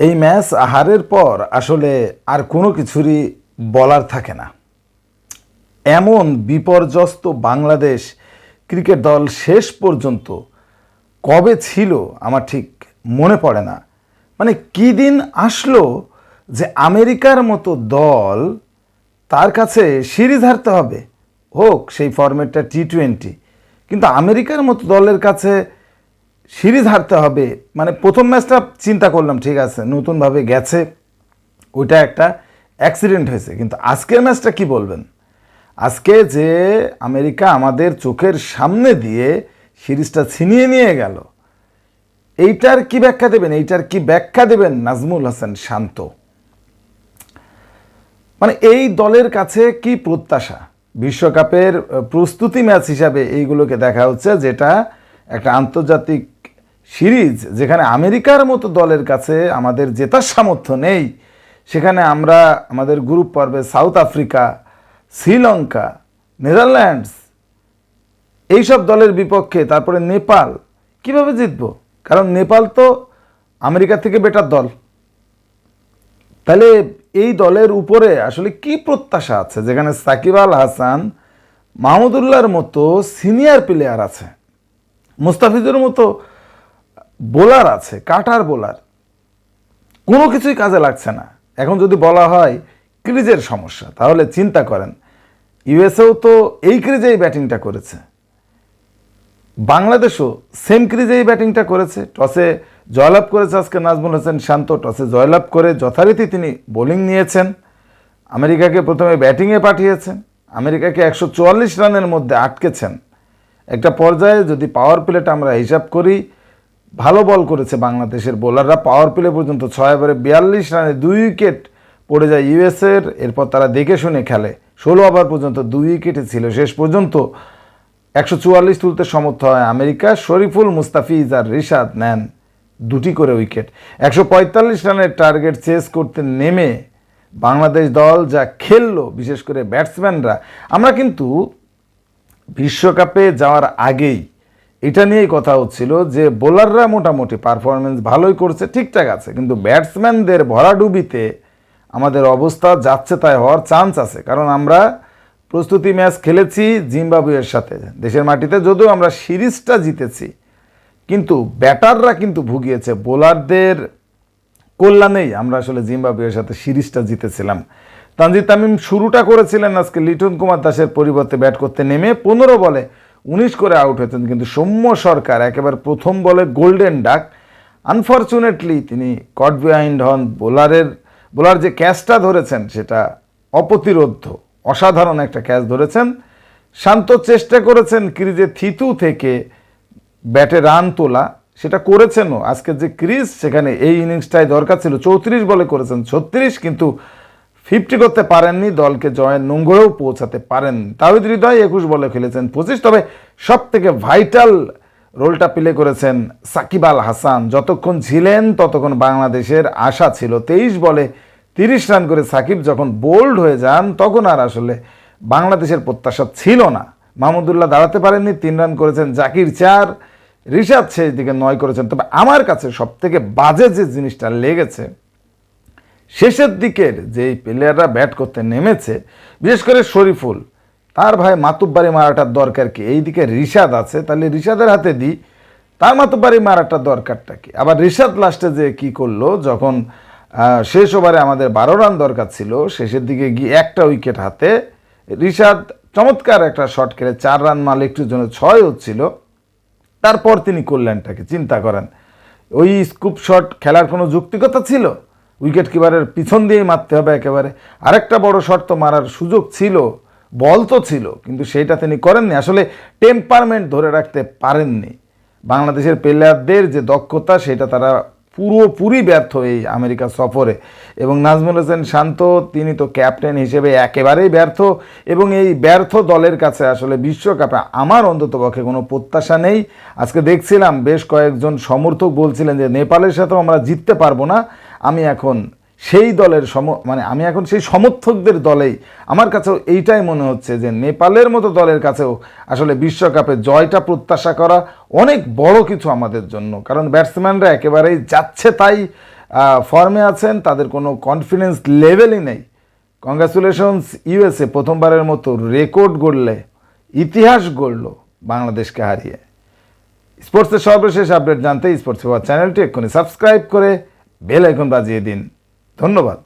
এই ম্যাচ হারের পর আসলে আর কোনো কিছুরই বলার থাকে না। এমন বিপর্যস্ত বাংলাদেশ ক্রিকেট দল শেষ পর্যন্ত কবে ছিল আমার ঠিক মনে পড়ে না। মানে কী দিন আসলো যে আমেরিকার মতো দল তার কাছে সিরিজ হারতে হবে। হোক সেই ফরম্যাটটা টি টোয়েন্টি কিন্তু আমেরিকার মতো দলের কাছে সিরিজ হারতে হবে। মানে প্রথম ম্যাচটা চিন্তা করলাম, ঠিক আছে, নতুনভাবে গেছে, ওইটা একটা অ্যাক্সিডেন্ট হয়েছে। কিন্তু আজকের ম্যাচটা কি বলবেন? আজকে যে আমেরিকা আমাদের চোখের সামনে দিয়ে সিরিজটা ছিনিয়ে নিয়ে গেল, এইটার কি ব্যাখ্যা দেবেন? এইটার কি ব্যাখ্যা দেবেন নাজমুল হাসান শান্ত? মানে এই দলের কাছে কি প্রত্যাশা? বিশ্বকাপের প্রস্তুতি ম্যাচ হিসাবে এইগুলোকে দেখা হচ্ছে, যেটা একটা আন্তর্জাতিক সিরিজ যেখানে আমেরিকার মতো দলের কাছে আমাদের জেতার সামর্থ্য নেই, সেখানে আমরা আমাদের গ্রুপ পর্বে সাউথ আফ্রিকা, শ্রীলঙ্কা, নেদারল্যান্ডস, এইসব দলের বিপক্ষে, তারপরে নেপাল, কীভাবে জিতব? কারণ নেপাল তো আমেরিকা থেকে বেটার দল। তাহলে এই দলের উপরে আসলে কি প্রত্যাশা আছে? যেখানে সাকিব আল হাসান, মাহমুদুল্লাহর মতো সিনিয়র প্লেয়ার আছে, মুস্তাফিজুর মতো বোলার আছে, কাটার বোলার, কোনো কিছুই কাজে লাগছে না। এখন যদি বলা হয় ক্রিজের সমস্যা, তাহলে চিন্তা করেন, ইউএসএও তো এই ক্রিজেই ব্যাটিংটা করেছে। বাংলাদেশও সেম ক্রিজেই ব্যাটিংটা করেছে। টসে জয়লাভ করেছে আজকে নাজমুল হোসেন শান্ত, টসে জয়লাভ করে যথারীতি তিনি বোলিং নিয়েছেন। আমেরিকাকে প্রথমে ব্যাটিংয়ে পাঠিয়েছেন। আমেরিকাকে একশো চুয়াল্লিশ রানের মধ্যে আটকেছেন। একটা পর্যায়ে যদি পাওয়ার প্লেটা আমরা হিসাব করি ভালো বল করেছে বাংলাদেশের বোলাররা। পাওয়ার প্লে পর্যন্ত ছয় ওভারে বিয়াল্লিশ রানে দুই উইকেট পড়ে যায় ইউএসের এরপর তারা দেখে শুনে খেলে। ষোলো ওভার পর্যন্ত দুই উইকেটে ছিল। শেষ পর্যন্ত একশো চুয়াল্লিশ তুলতে সমর্থ হয় আমেরিকা। শরীফুল মুস্তাফিজ আর রিশাদ নেন দুটি করে উইকেট। একশো পঁয়তাল্লিশ রানের টার্গেট চেস করতে নেমে বাংলাদেশ দল যা খেললো, বিশেষ করে ব্যাটসম্যানরা। আমরা কিন্তু বিশ্বকাপে যাওয়ার আগেই এটা নিয়েই কথা হচ্ছিল যে বোলাররা মোটামুটি পারফরমেন্স ভালোই করছে, ঠিকঠাক আছে, কিন্তু ব্যাটসম্যানদের ভরাডুবিতে আমাদের অবস্থা যাচ্ছে তাই হওয়ার চান্স আছে। কারণ আমরা প্রস্তুতি ম্যাচ খেলেছি জিম্বাবুয়ের সাথে, দেশের মাটিতে যদিও আমরা সিরিজটা জিতেছি, কিন্তু ব্যাটাররা কিন্তু ভুগিয়েছে, বোলারদের কল্যাণেই আমরা আসলে জিম্বাবুয়ের সাথে সিরিজটা জিতেছিলাম। তানজিদ তামিম শুরুটা করেছিলেন আজকে লিটন কুমার দাসের পরিবর্তে ব্যাট করতে নেমে পনেরো বলে উনিশ করে আউট হয়েছেন, কিন্তু সৌম্য সরকার একেবারে প্রথম বলে গোল্ডেন ডাক আনফর্চুনেটলি তিনি কট বিহাইন্ড হন। বোলারের বোলার যে ক্যাচটা ধরেছেন, সেটা অপ্রতিরোধ্য, অসাধারণ একটা ক্যাচ ধরেছেন। শান্ত চেষ্টা করেছেন ক্রিজে থিতু থেকে ব্যাটে রান তোলা। সেটা করেছেনও। আজকে যে ক্রিজ সেখানে এই ইনিংসটাই দরকার ছিল। চৌত্রিশ বলে করেছেন, ছত্রিশ, কিন্তু ফিফটি করতে পারেননি, দলকে জয়ের নোংরেও পৌঁছাতে পারেন। তাহিদ হৃদয় একুশ বলে খেলেছেন পঁচিশ, তবে সব থেকে ভাইটাল রোলটা প্লে করেছেন সাকিব আল হাসান। যতক্ষণ ছিলেন, ততক্ষণ বাংলাদেশের আশা ছিল। তেইশ বলে তিরিশ রান করে সাকিব যখন বোল্ড হয়ে যান, তখন আর আসলে বাংলাদেশের প্রত্যাশা ছিল না। মাহমুদুল্লাহ দাঁড়াতে পারেননি, তিন রান করেছেন জাকির চার, রিশাদ শেষ দিকে নয় করেছেন। তবে আমার কাছে সব থেকে বাজে যে জিনিসটা লেগেছে শেষের দিকের যেই প্লেয়াররা ব্যাট করতে নেমেছে, বিশেষ করে শরীফুল, তার ভাই মাতুব্বারি মারাটার দরকার কি? এইদিকে রিশাদ আছে, তাহলে রিশাদের হাতে দিই। তার মাতুব্বারি মারাটার দরকারটা কি? আবার রিশাদ লাস্টে যে কি করল, যখন শেষ ওভারে আমাদের বারো রান দরকার ছিল, শেষের দিকে গিয়ে একটা উইকেট হাতে, রিশাদ চমৎকার একটা শট খেলে, চার রান মাল একটুর জন্য ছয় হচ্ছিল। তারপর তিনি করলেনটাকে চিন্তা করেন। ওই স্কুপ শট খেলার কোনো যুক্তিকতা ছিল? উইকেট কিপারের পিছন দিয়েই মারতে হবে একেবারে। আরেকটা বড় শট তো মারার সুযোগ ছিল, বল তো ছিল, কিন্তু সেইটা তিনি করেননি। আসলে টেম্পারমেন্ট ধরে রাখতে পারেননি। বাংলাদেশের প্লেয়ারদের যে দক্ষতা, সেটা তারা পুরোপুরি ব্যর্থ এই আমেরিকা সফরে। এবং নাজমুল হোসেন শান্ত, তিনি তো ক্যাপ্টেন হিসেবে একেবারেই ব্যর্থ। এবং এই ব্যর্থ দলের কাছে আসলে বিশ্বকাপে আমার অন্তত পক্ষে কোনো প্রত্যাশা নেই। আজকে দেখছিলাম বেশ কয়েকজন সমর্থক বলছিলেন যে, নেপালের সাথেও আমরা জিততে পারব না। আমি এখন সেই দলের সম মানে আমি এখন সেই সমর্থকদের দলেই। আমার কাছেও এইটাই মনে হচ্ছে যে নেপালের মতো দলের কাছেও আসলে বিশ্বকাপে জয়টা প্রত্যাশা করা অনেক বড় কিছু আমাদের জন্য। কারণ ব্যাটসম্যানরা একেবারেই যাচ্ছে তাই ফর্মে আছেন, তাদের কোনো কনফিডেন্স লেভেলই নেই। কংগ্রাচুলেশনস ইউএসএ প্রথমবারের মতো রেকর্ড গড়লে, ইতিহাস গড়ল বাংলাদেশকে হারিয়ে। স্পোর্টসের সর্বশেষ আপডেট জানতে স্পোর্টস ফেভার চ্যানেলটি এক্ষুনি সাবস্ক্রাইব করে বেল আইকন বাজিয়ে দিন। ধন্যবাদ।